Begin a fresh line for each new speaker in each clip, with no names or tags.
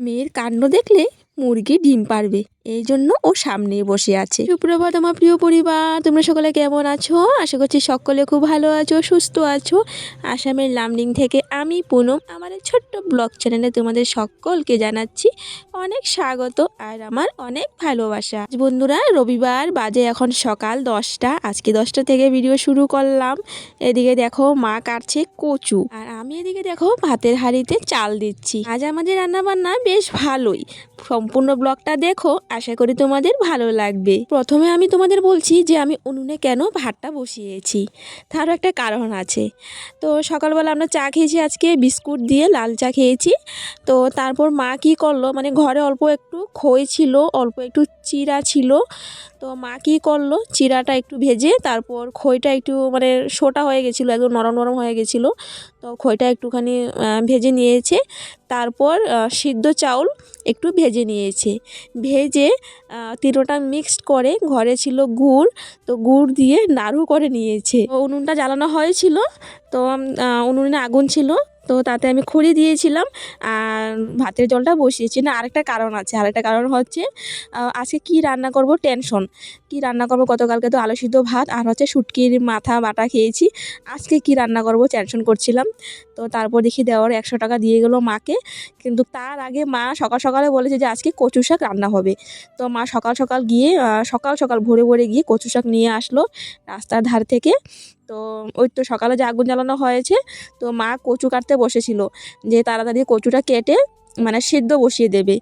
মেয়ের কান্ড দেখলে মুরগি ডিম পারবে। এই জন্য ও সামনে বসে আছে। সুপ্রভাত আমার প্রিয় পরিবার, তোমরা সকলে কেমন আছো? আশা করছি সকলে খুব ভালো আছো, সুস্থ আছো। আসামের লামডিং থেকে আমি পুনম। আমাদের ছোট্ট ব্লগ চ্যানেলে তোমাদের সকলকে জানাচ্ছি অনেক স্বাগত আর আমার অনেক ভালোবাসা। বন্ধুরা, রবিবার, বাজে এখন সকাল দশটা। আজকে দশটা থেকে ভিডিও শুরু করলাম। এদিকে দেখো মা কাটছে কচু আর আমি এদিকে দেখো ভাতের হাঁড়িতে চাল দিচ্ছি। আজ আমাদের রান্না বান্না বেশ ভালোই। সম্পূর্ণ ব্লগটা দেখো আশা করি তোমাদের ভালো লাগবে। প্রথমে আমি তোমাদের বলছি যে আমি উনুনে কেন ভাতটা বসিয়েছি। তারও একটা কারণ আছে। তো সকালবেলা আমরা চা খেয়েছি, আজকে বিস্কুট দিয়ে লাল চা খেয়েছি। তো তারপর মা কি করল মানে ঘরে অল্প একটু খই ছিল, অল্প একটু চিরা ছিল। তো মা কি করল, চিরাটা একটু ভেজে তারপর খইটা একটু মানে সোটা হয়ে গেছিল, একদম নরম নরম হয়ে গেছিল। তো খইটা একটুখানি ভেজে নিয়েছে। তারপর সিদ্ধ চাউল একটু ভেজে নিয়েছে। ভেজে তিরোটা মিক্সড করে ঘরে ছিল গুড়, তো গুড় দিয়ে নাড়ু করে নিয়েছে। উনুনটা জ্বালানো হয়েছিল, তো উনুনে আগুন ছিল। তো তাতে আমি খড়ি দিয়েছিলাম আর ভাতের জলটা বসিয়েছি। না, আরেকটা কারণ আছে। আরেকটা কারণ হচ্ছে আজকে কি রান্না করব? টেনশন। কি রান্না করব? গতকালকে তো আলু সিদ্ধ ভাত আর হচ্ছে শুটকির মাথা বাটা খেয়েছি। আজকে কি রান্না করব? টেনশন করছিলাম। তো তারপর দেখি দেওয়ার একশো টাকা দিয়ে গেলো মাকে। কিন্তু তার আগে মা সকাল সকালে বলেছে যে, আজকে কচু শাক রান্না হবে। তো মা সকাল সকাল গিয়ে সকাল সকাল ভোরে ভোরে গিয়ে কচু শাক নিয়ে আসলো রাস্তার ধার থেকে। তো ওই তো সকালে যে আগুন জ্বালানো হয়েছে, তো মা কচু কাটতে বসেছিল। যে তাড়াতাড়ি কচুটা কেটে মানে সিদ্ধ বসিয়ে দেবে।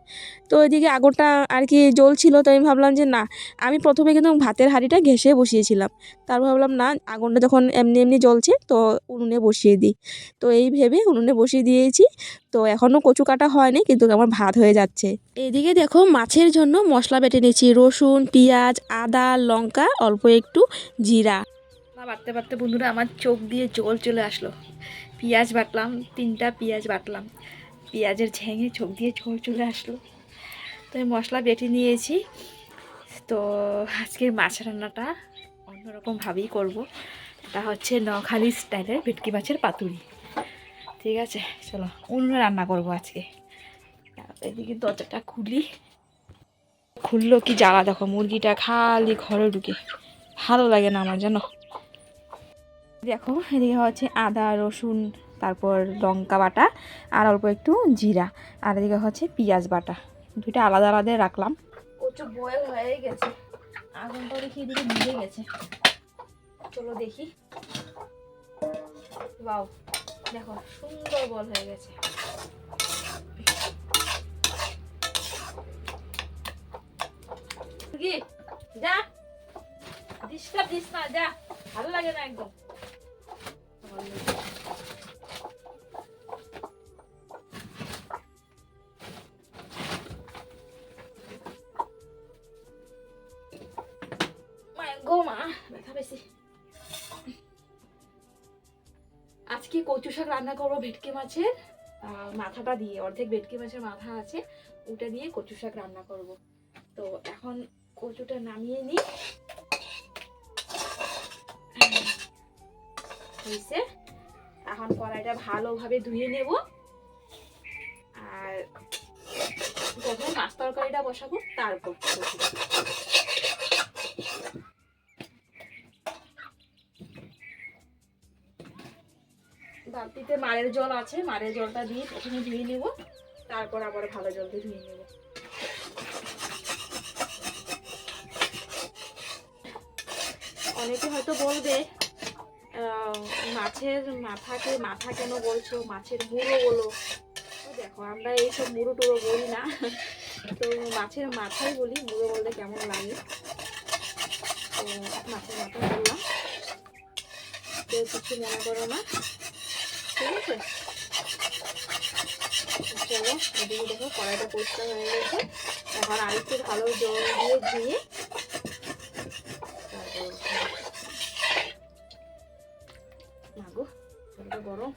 তো ওইদিকে আগুনটা আর কি জ্বলছিল, তো আমি ভাবলাম যে না, আমি প্রথমে কিন্তু ভাতের হাঁড়িটা ঘেসে বসিয়েছিলাম। তারপর ভাবলাম না, আগুনটা যখন এমনি এমনি জ্বলছে, তো উনুনে বসিয়ে দিই। তো এই ভেবে উনুনে বসিয়ে দিয়েছি। তো এখনও কচু কাটা হয়নি, কিন্তু আমার ভাত হয়ে যাচ্ছে। এদিকে দেখো মাছের জন্য মশলা বেটে নিয়েছি, রসুন, পেঁয়াজ, আদা, লঙ্কা, অল্প একটু জিরা।
মা বাটতে বাটতে বন্ধুরা আমার চোখ দিয়ে জল চলে আসলো। পেঁয়াজ বাটলাম, তিনটা পেঁয়াজ বাটলাম। পেঁয়াজের ঝেঙে চোখ দিয়ে ঝোল চলে আসলো। তো আমি মশলা বেটে নিয়েছি। তো আজকের মাছ রান্নাটা অন্যরকমভাবেই করব। এটা হচ্ছে নখালি স্টাইলের ভেটকি মাছের পাতুরি। ঠিক আছে, চলো অন্য রান্না করব আজকে। এদিকে দরজাটা খুলি। খুললো কি জ্বালা, দেখো, মুরগিটা খালি ঘরে ঢুকে। ভালো লাগে না আমার, জানো? দেখো, এদিকে হচ্ছে আদা, রসুন, তারপর লঙ্কা বাটা, আর অল্প একটু জিরা, আর এদিকে হচ্ছে পেঁয়াজ বাটা। দুইটা আলাদা আলাদা রাখলাম। হয়ে গেছে। আগুনটা দেখি এদিকে নিভে গেছে। চলো দেখি। বাও দেখো, সুন্দর বল হয়ে গেছে। যা। দিস না, যা। ভালো লাগে না একদম। মায়ের গো মা, ব্যথা বেশি আজকে কচু শাক রান্না করব ভেটকি মাছের। মাথাটা দিয়ে, অর্ধেক ভেটকি মাছের মাথা আছে, ওটা দিয়ে কচু শাক রান্না করব। তো এখন কচুটা নামিয়ে নিই। হয়েছে এখন কড়াইটা ভালোভাবে ধুয়ে নেব আর প্রথমে মাছ তরকারিটা বসাবো, তারপর। বালতিতে মারের জল আছে, মারের জলটা দিয়ে প্রথমে ধুয়ে নেব, তারপর আবার ভালো জল দিয়ে ধুয়ে নেব অনেকে হয়তো বলবে মাছের মাথাকে, মাথা কেন বলছো? মাছের মুড়ো বলো। দেখো, আমরা এইসব মুড়ো টুড়ো বলি না। তো মাছের মাথাই বলি, মুড়ো বলতে কেমন লাগে? তো মাছের মাথা বললাম। কেউ কিছু মনে করো না। ঠিক আছে? চলো, এদিকে দেখো, কড়াইটা পরিষ্কার হয়ে গেছে। এখন আরেকটু ভালো জল দিয়ে ধুয়ে তারপর মাগো জলটা গরম।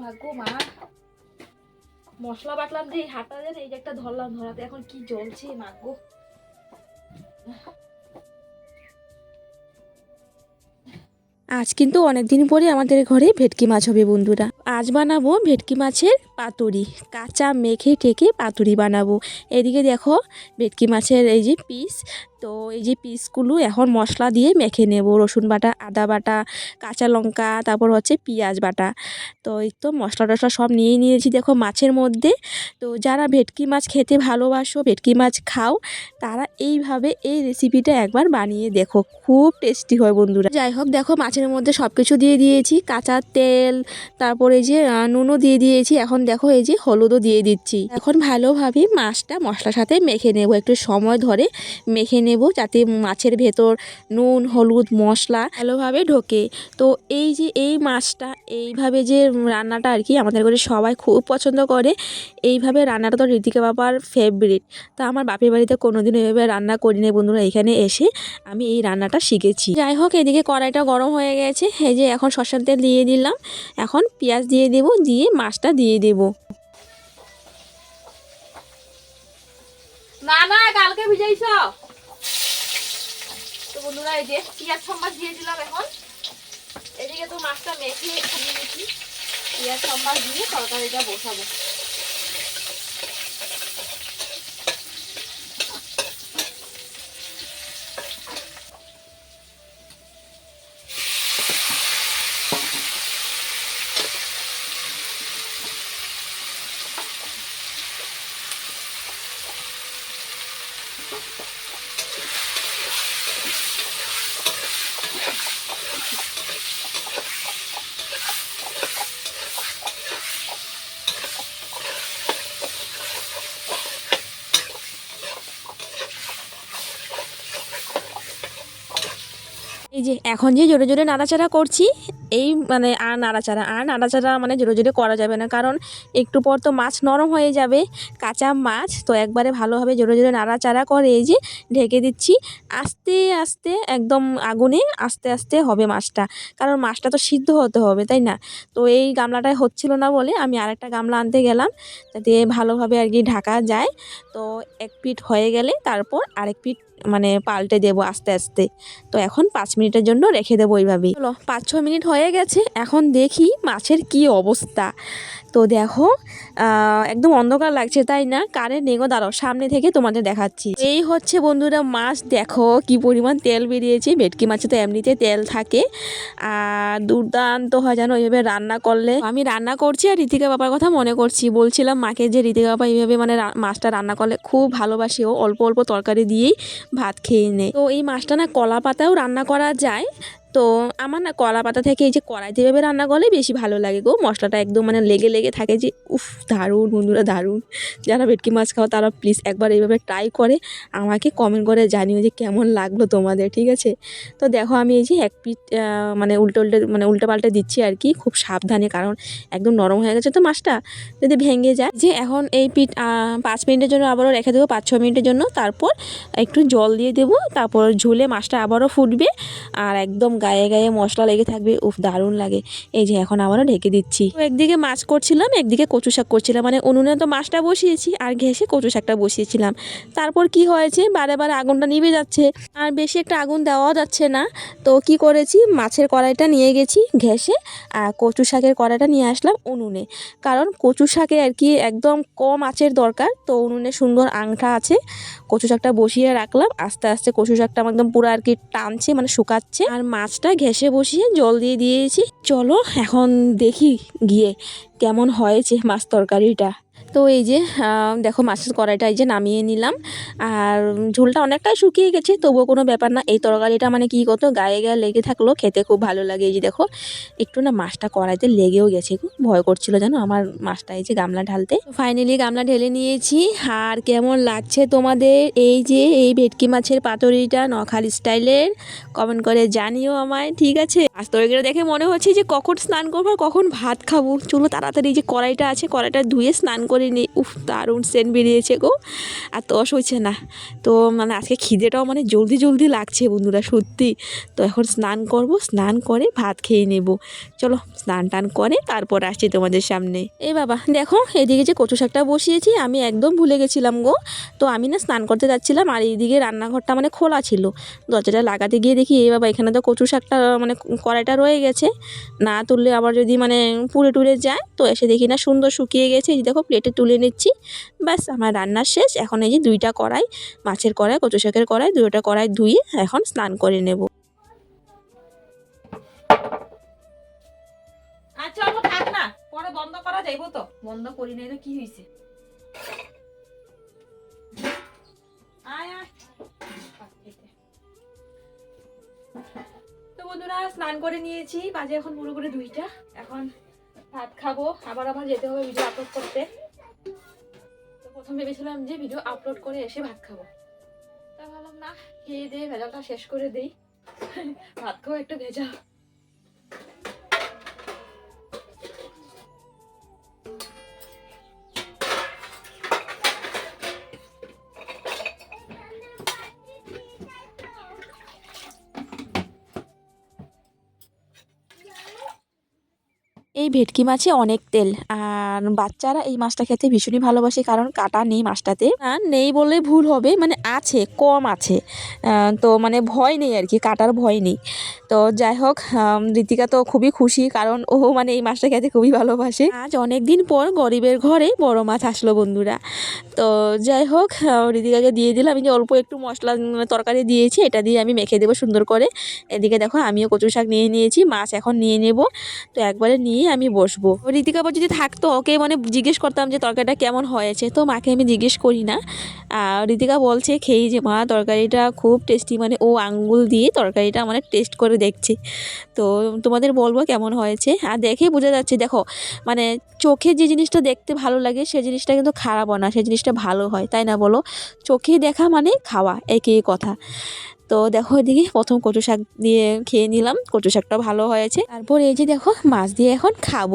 মাগো মা। মশলা বাটলাম যে এই যেন এই যে একটা ধরলাম ধরাতে, এখন কি জ্বলছে মাগো
আজ কিন্তু অনেক দিন পরে আমাদের ঘরে ভেটকি মাছ হবে বন্ধুরা। আজ বানাবো ভেটকি মাছের পাতুরি, কাঁচা মেখে টেকে পাতুরি বানাবো। এদিকে দেখো, ভেটকি মাছের এই যে পিস তো এই যে পিসগুলো এখন মশলা দিয়ে মেখে নেব। রসুন বাটা, আদা বাটা, কাঁচা লঙ্কা, তারপর হচ্ছে পেঁয়াজ বাটা। তো এই তো মশলা টশলা সব নিয়ে নিয়েছি দেখো মাছের মধ্যে। তো যারা ভেটকি মাছ খেতে ভালোবাসো, ভেটকি মাছ খাও, তারা এইভাবে এই রেসিপিটা একবার বানিয়ে দেখো। খুব টেস্টি হয় বন্ধুরা। যাই হোক দেখো মাছের মধ্যে সব কিছু দিয়ে দিয়েছি। কাঁচা তেল, তারপরে যে নুনও দিয়ে দিয়েছি। এখন দেখো এই যে হলুদও দিয়ে দিচ্ছি। এখন ভালোভাবে মাছটা মশলার সাথে মেখে নেব। একটু সময় ধরে মেখে নেব যাতে মাছের ভেতর নুন, হলুদ, মশলা ভালোভাবে ঢোকে। তো এই যে এই মাছটা, এইভাবে যে রান্নাটা আর কি আমাদের ঘরে সবাই খুব পছন্দ করে, এইভাবে রান্নাটা তো ঋতিকা বাবার ফেভারিট তা আমার বাপের বাড়িতে কোনোদিন এইভাবে রান্না করিনি বন্ধুরা, এখানে এসে আমি এই রান্নাটা শিখেছি। যাই হোক, এদিকে কড়াইটা গরম হয়ে গেছে, এই যে এখন সরষের তেল দিয়ে দিলাম, এখন পেঁয়াজ দিয়ে দেব, দিয়ে মাছটা দিয়ে দেব।
না না কালকে ভিজাইছ? বন্ধুরা, এই যে পিঁয়াজ সম্বাস দিয়ে দিলাম এখন। এদিকে তো মাছটা মেখে নিয়ে নিয়েছি পিঁয়াজ সম্বাস দিয়ে তরকারিটা বসাবো।
যে এখন যে জোরে জোরে নাড়াচাড়া করছি এই মানে আর নাড়াচাড়া আর নাড়াচাড়া মানে জোরে জোরে করা যাবে না। কারণ একটু পর তো মাছ নরম হয়ে যাবে, কাঁচা মাছ। তো একবারে ভালোভাবে জোরে জোরে নাড়াচাড়া করে এই যে ঢেকে দিচ্ছি। আস্তে আস্তে একদম আগুনে আস্তে আস্তে হবে মাছটা। কারণ মাছটা তো সিদ্ধ হতে হবে, তাই না? তো এই গামলাটায় হচ্ছিল না বলে আমি আরেকটা গামলা আনতে গেলাম, যাতে ভালোভাবে আর কি ঢাকা যায়। তো এক পিঠ হয়ে গেলে তারপর আরেক পিঠ মানে পাল্টে দেবো আস্তে আস্তে। তো এখন পাঁচ মিনিটের জন্য রেখে দেবো ওইভাবেই। পাঁচ ছ মিনিট হয়ে গেছে, এখন দেখি মাছের কি অবস্থা। তো দেখো একদম অন্ধকার লাগছে, তাই না? কারেন্ট নেগো দাঁড়াও, সামনে থেকে তোমাদের দেখাচ্ছি। এই হচ্ছে বন্ধুরা মাছ, দেখো কি পরিমাণ তেল বেরিয়েছে, ভেটকি মাছে তো এমনিতে তেল থাকে। আর দুর্দান্ত হয় যেন এইভাবে রান্না করলে। আমি রান্না করছি আর ঋতিকা বাবার কথা মনে করছি। বলছিলাম মাকে যে ঋতিকা বাবা এইভাবে মানে মাছটা রান্না করলে খুব ভালোবাসে, ও অল্প অল্প তরকারি দিয়েই ভাত খেয়ে নেয়। তো এই মাছটা না কলা পাতাও রান্না করা যায় তো আমার না কলা পাতা থেকে এই যে কড়াইতে এভাবে রান্না করলে বেশি ভালো লাগে গো। মশলাটা একদম মানে লেগে লেগে থাকে যে, উফ, দারুণ বন্ধুরা, দারুণ। যারা ভেটকি মাছ খাও তারা প্লিজ একবার এইভাবে ট্রাই করে আমাকে কমেন্ট করে জানিও যে কেমন লাগল তোমাদের, ঠিক আছে? তো দেখো আমি এই যে এক পিঠ মানে উল্টে উল্টে মানে উল্টে পাল্টে দিচ্ছি আর কি খুব সাবধানে কারণ একদম নরম হয়ে গেছে তো মাছটা। যদি ভেঙে যায়, যে এখন এই পিঠ পাঁচ মিনিটের জন্য আবারও রেখে দেবো পাঁচ ছ মিনিটের জন্য। তারপর একটু জল দিয়ে দেবো, তারপর ঝুলে মাছটা আবারও ফুটবে আর একদম গায়ে গায়ে মশলা লেগে থাকবে, উফ, দারুণ লাগে। এই যে এখন আবারও ঢেকে দিচ্ছি। একদিকে মাছ করছিলাম, একদিকে কচু শাক করছিলাম। মানে উনুনে তো মাছটা বসিয়েছি আর ঘেসে কচু শাকটা বসিয়েছিলাম। তারপর কি হয়েছে? বারে বারে আগুনটা নিভে যাচ্ছে। আর বেশি একটা আগুন দেওয়াও যাচ্ছে না। তো কি করেছি? মাছের কড়াইটা নিয়ে গেছি ঘেসে আর কচু শাকের কড়াইটা নিয়ে আসলাম উনুনে। কারণ কচু শাকে আর কি একদম কম আঁচের দরকার। তো উনুনে সুন্দর আংটা আছে। কচু শাকটা বসিয়ে রাখলাম। আস্তে আস্তে কচু শাকটা একদম পুরো আর কি টানছে মানে শুকাচ্ছে। আর মাছটা ঘেসে বসিয়ে জল দিয়ে দিয়েছি। চলো এখন দেখি গিয়ে কেমন হয়েছে মাছ তরকারিটা। তো এই যে দেখো মাছের কড়াইটা এই যে নামিয়ে নিলাম। আর ঝোলটা অনেকটাই শুকিয়ে গেছে, তবুও কোনো ব্যাপার না। এই তরকারিটা মানে কী করতো, গায়ে গায়ে লেগে থাকল, খেতে খুব ভালো লাগে এই যে দেখো। একটু না মাছটা কড়াইতে লেগেও গেছে, খুব ভয় করছিল জানো আমার মাছটা এই যে গামলা ঢালতে। ফাইনালি গামলা ঢেলে নিয়েছি, আর কেমন লাগছে তোমাদের? এই যে, এই ভেটকি মাছের পাতুরিটা নখাল স্টাইলের কমেন্ট করে জানিও আমায়, ঠিক আছে? আজ তরকারিটা দেখে মনে হচ্ছে যে কখন স্নান করব আর কখন ভাত খাব। চলো তাড়াতাড়ি যে কড়াইটা আছে, কড়াইটা ধুয়ে স্নান করে নিই উফ, দারুণ সেন্ট বেরিয়েছে গো। আর তস হয়েছে না। তো মানে আজকে খিদেটাও মানে জলদি জলদি লাগছে বন্ধুরা, সত্যি। তো এখন স্নান করব, স্নান করে ভাত খেয়ে নেব। চলো স্নান টান করে তারপর আসছি তোমাদের সামনে। এই বাবা, দেখো এদিকে যে কচু শাকটা বসিয়েছি, আমি একদম ভুলে গেছিলাম গো। তো আমি না স্নান করতে যাচ্ছিলাম, আর এইদিকে রান্নাঘরটা মানে খোলা ছিল। দরজাটা লাগাতে গিয়ে দেখি এই বাবা, এখানে তো কচু শাকটা মানে কড়াইটা রয়ে গেছে। না তুললে আবার যদি মানে পুড়ে টুড়ে যায়, তো এসে দেখি না সুন্দর শুকিয়ে গেছে। এই দেখো প্লেটে তুলে নিচ্ছি। ব্যাস, আমার রান্নার শেষ। এখন এই যে দুইটা কড়াই, মাছের কড়াই, কচু শাকের কড়াই, দুইটা কড়াই ধুয়ে এখন স্নান করে নেব।
আচ্ছা পরে বন্ধ করা যাইব তো। বন্ধ করি নাই তো কি হয়েছে তো বন্ধুরা, স্নান করে নিয়েছি। বাজে এখন পুরোপুরি দুইটা। এখন ভাত খাব। আবার আবার যেতে হবে ভিডিও আপলোড করতে। প্রথম ভেবেছিলাম যে ভিডিও আপলোড করে এসে ভাত খাব। তা ভাবলাম, না, খেয়ে দিয়ে ভেজালটা শেষ করে দেই। ভাত খাব একটু ভেজাল
এই ভেটকি মাছে অনেক তেল, আর বাচ্চারা এই মাছটা খেতে ভীষণই ভালোবাসে, কারণ কাটা নেই মাছটাতে। নেই বললে ভুল হবে মানে আছে, কম আছে। তো মানে ভয় নেই আর কি, কাটার ভয় নেই। তো যাই হোক ঋতিকা তো খুবই খুশি, কারণ ও মানে এই মাছটা খেতে খুবই ভালোবাসে। আজ অনেক দিন পর গরিবের ঘরে বড় মাছ আসলো বন্ধুরা। তো যাই হোক ঋতিকাকে দিয়ে দিলাম আমি যে অল্প একটু মশলা তরকারি দিয়েছি, এটা দিয়ে আমি মেখে দেবো সুন্দর করে। এদিকে দেখো, আমিও কচু শাক নিয়ে নিয়েছি, মাছ এখন নিয়ে নেব। তো একবারে নিয়ে আমি বসবো। ঋতিকা যদি থাকতো, ওকে মানে জিজ্ঞেস করতাম যে তরকারিটা কেমন হয়েছে, তো মাকে আমি জিজ্ঞেস করি না। আর ঋতিকা বলছে খেয়েই যে মা, তরকারিটা খুব টেস্টি মানে ও আঙ্গুল দিয়ে তরকারিটা মানে টেস্ট করে দেখছে। তো তোমাদের বলব কেমন হয়েছে? আর দেখে বোঝা যাচ্ছে, দেখো মানে চোখে যে জিনিসটা দেখতে ভালো লাগে, সে জিনিসটা কিন্তু খারাপও না, সে জিনিসটা ভালো হয়, তাই না বলো? চোখে দেখা মানে খাওয়া, একই কথা। তো দেখো এদিকে প্রথম কচু শাক দিয়ে খেয়ে নিলাম। কচু শাকটা ভালো হয়েছে। তারপর এই যে দেখো, মাছ দিয়ে এখন খাব।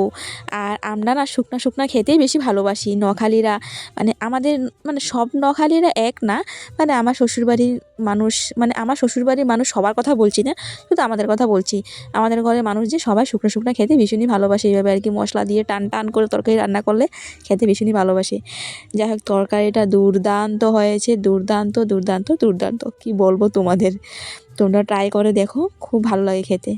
আর আমরা না শুকনা শুকনা খেতেই বেশি ভালোবাসি। নখালিরা মানে আমাদের মানে সব নখালিরা এক না। মানে আমার শ্বশুরবাড়ির মানুষ মানে আমার শ্বশুরবাড়ির মানুষ সবার কথা বলছি না, শুধু আমাদের কথা বলছি। আমাদের ঘরের মানুষ যে সবাই শুকনো শুকনো খেতে ভীষণই ভালোবাসে। এইভাবে আর কি মশলা দিয়ে টান টান করে তরকারি রান্না করলে খেতে ভীষণই ভালোবাসে। যাই হোক, তরকারিটা দুর্দান্ত হয়েছে। দুর্দান্ত দুর্দান্ত দুর্দান্ত। কি বলব তোমাদের? তোমরা ট্রাই করে দেখো, খুব ভালো লাগে খেতে।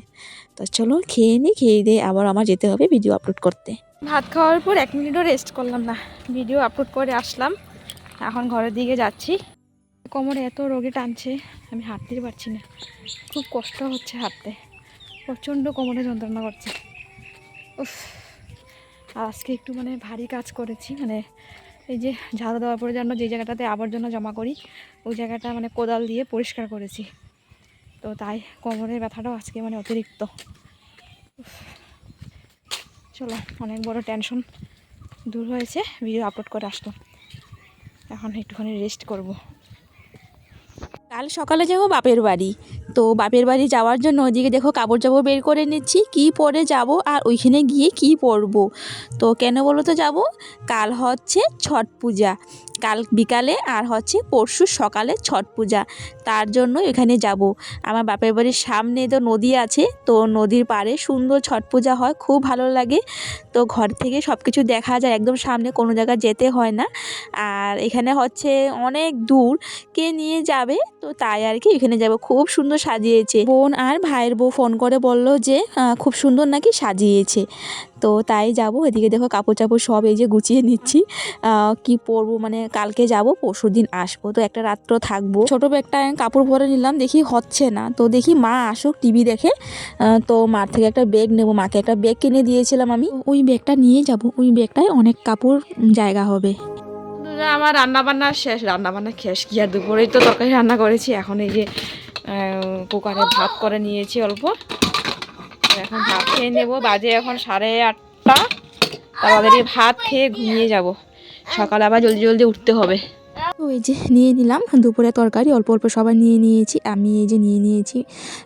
তো চলো খেয়ে নিই খেয়ে দিয়ে আবার আমার যেতে হবে ভিডিও আপলোড করতে।
ভাত খাওয়ার পর এক মিনিটও রেস্ট করলাম না। ভিডিও আপলোড করে আসলাম। এখন ঘরের দিকে যাচ্ছি। কোমরে এত রোগে টানছে, আমি হাঁটতেই পারছি না। খুব কষ্ট হচ্ছে হাঁটতে। প্রচণ্ড কোমরে যন্ত্রণা করছে। উফ, আজকে একটু মানে ভারী কাজ করেছি মানে এই যে ঝাড়ু দেওয়ার পরে যেন যে জায়গাটাতে আবর্জনা জমা করি, ওই জায়গাটা মানে কোদাল দিয়ে পরিষ্কার করেছি। তো তাই কোমরের ব্যথাটাও আজকে মানে অতিরিক্ত। চলো, অনেক বড় টেনশন দূর হয়েছে ভিডিও আপলোড করে আসলো এখন একটুখানি রেস্ট করব।
কাল সকালে যাব বাপের বাড়ি। তো বাপের বাড়ি যাওয়ার জন্য ওইদিকে দেখো কাপড় চাপড় বের করে নিচ্ছি, কি পরে যাব আর ওইখানে গিয়ে কি পরবো? তো কেন বলো তো যাব? কাল হচ্ছে ছট পূজা, কাল বিকালে আর হচ্ছে পরশু সকালে ছট পূজা, তার জন্য এখানে যাব। আমার বাপের বাড়ির সামনে তো নদী আছে, তো নদীর পাড়ে সুন্দর ছট পূজা হয়, খুব ভালো লাগে। তো ঘর থেকে সব কিছু দেখা যায়, একদম সামনে কোনো জায়গায় যেতে হয় না। আর এখানে হচ্ছে অনেক দূর, কে নিয়ে যাবে? তো তাই আর কি এখানে যাব। খুব সুন্দর সাজিয়েছে। বোন আর ভাইয়ের বউ ফোন করে বলল যে খুব সুন্দর নাকি সাজিয়েছে। তো তাই যাব। এদিকে দেখো কাপড় চাপড় সব এই যে গুছিয়ে নিচ্ছি। কি পরবো? মানে কালকে যাব পরশু দিন আসব। তো একটা রাত্র থাকব। ছোটো ব্যাগটা কাপড় ভরে নিলাম, দেখি হচ্ছে না। তো দেখি মা আসুক টিভি দেখে। তো মার থেকে একটা ব্যাগ নেব। মাকে একটা ব্যাগ কিনে দিয়েছিলাম আমি। ওই ব্যাগটা নিয়ে যাব। ওই ব্যাগটায় অনেক কাপড় জায়গা হবে।
আমার রান্না বান্না শেষ। রান্না বান্না শেষ। কি আর দুপুরেই তো তরকারি রান্না করেছি। এখন এই যে কুকারে ভাত করে নিয়েছি অল্প। এখন ভাত খেয়ে নেব। বাজে এখন সাড়ে আটটা। তারপরে ভাত খেয়ে ঘুমিয়ে যাব। সকালে আবার জলদি জলদি উঠতে হবে।
তো এই যে নিয়ে নিলাম, দুপুরে তরকারি, অল্প অল্প সবাই নিয়ে নিয়েছি, আমি এই যে নিয়ে নিয়েছি।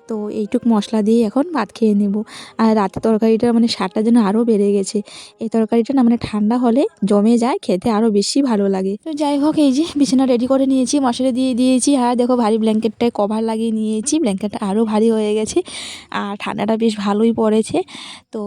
তো এইটুক মশলা দিয়ে এখন ভাত খেয়ে নেব। আর রাতে তরকারিটা মানে স্বাদটা যেন আরও বেড়ে গেছে। এই তরকারিটা না মানে ঠান্ডা হলে জমে যায়, খেতে আরও বেশি ভালো লাগে। তো যাই হোক, এই যে বিছানা রেডি করে নিয়েছি মশলা দিয়ে দিয়েছি। আর দেখো ভারী ব্ল্যাঙ্কেটটায় কভার লাগিয়ে নিয়েছি, ব্ল্যাঙ্কেটটা আরও ভারী হয়ে গেছে। আর ঠান্ডাটা বেশ ভালোই পড়েছে। তো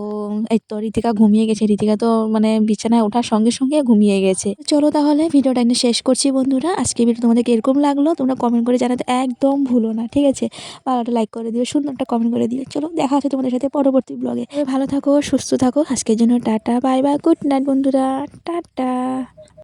এই তো ঋতিকা ঘুমিয়ে গেছে। ঋতিকা তো মানে বিছানায় ওঠার সঙ্গে সঙ্গে ঘুমিয়ে গেছে। চলো তাহলে, ভিডিওটা এখানে শেষ করছি বন্ধুরা, আজকে ভিডিও তোমাদের এরকম লাগল, তোমরা কমেন্ট করে জানাতে একদম ভুলো না, ঠিক আছে? ভালোটা লাইক করে দিও সুন্দর একটা কমেন্ট করে দিও। চলো, দেখা হচ্ছে তোমাদের সাথে পরবর্তী ব্লগে ভালো থাকো, সুস্থ থাকো, আজকের জন্য tata bye bye good night বন্ধুরা, টাটা।